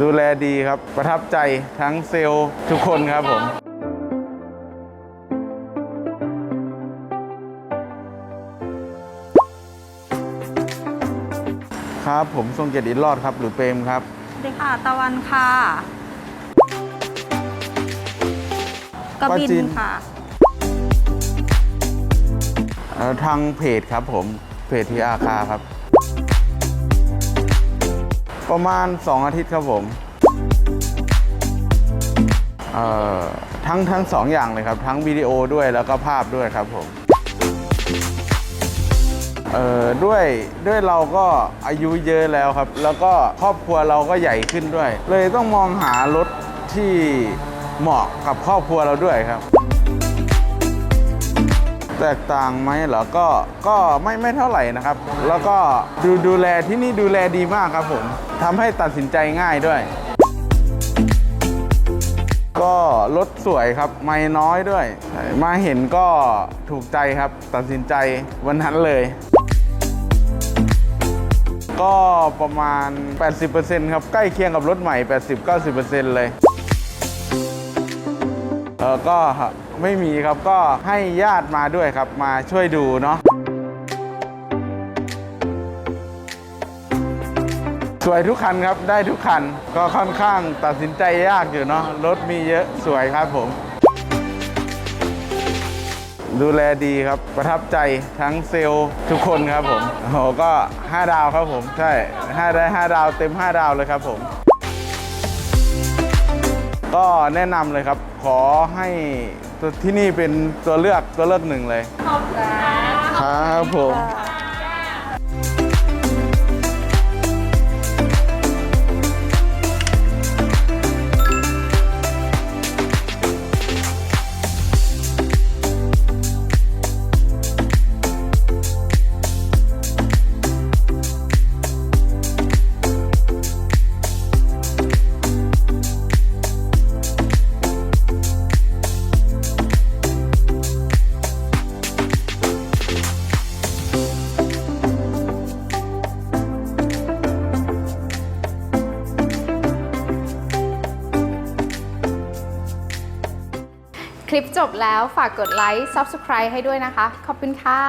ดูแลดีครับ ประทับใจทั้งเซลล์ทุกคนครับผมครับ ผมทรงเกียรติอินรอดครับ หรือเปรมครับสวัสดีค่ะตะวันค่ะกบินปาจีนค่ะเอ่อทางเพจครับผมเพจทีอาคาครับ ประมาณ 2 อาทิตย์ครับผมเอ่อทั้งทั้งสองอย่างเลยครับ ทั้งวิดีโอด้วยแล้วก็ภาพด้วยครับผมเอ่อด้วยด้วยเราก็อายุเยอะแล้วครับ แล้วก็ครอบครัวเราก็ใหญ่ขึ้นด้วย เลยต้องมองหารถที่เหมาะกับครอบครัวเราด้วยครับ แตกต่างไหมเหรอก็ก็ไม่ไม่เท่าไหร่นะครับ แล้วก็ดูดูแลที่นี่ดูแลดีมากครับผมทำให้ตัดสินใจง่ายด้วย ก็รถสวยครับไม่น้อยด้วย มาเห็นก็ถูกใจครับ ตัดสินใจวันนั้นเลย ก็ประมาณ 80%ครับ ใกล้เคียงกับรถใหม่ 80-90%เลย เออก็ไม่มีครับก็ให้ญาติมาด้วยครับมาช่วยดูเนาะสวยทุกคันครับได้ทุกคันก็ค่อนข้างตัดสินใจยากอยู่เนาะรถมีเยอะสวยครับผม ดูแลดีครับประทับใจทั้งเซลล์ทุกคนครับผมโอ้โหก็ 5 ดาวครับผมใช่5ได้ 5 ดาวเต็ม 5 ดาวเลยครับผม ก็แนะนำเลยครับ อให้ตัวที่นี่เป็นตัวเลือกตัวเลือกหนึ่งเลยครับผม คลิปจบแล้วฝากกดไลค์ Subscribe ให้ด้วยนะคะ ขอบคุณค่ะ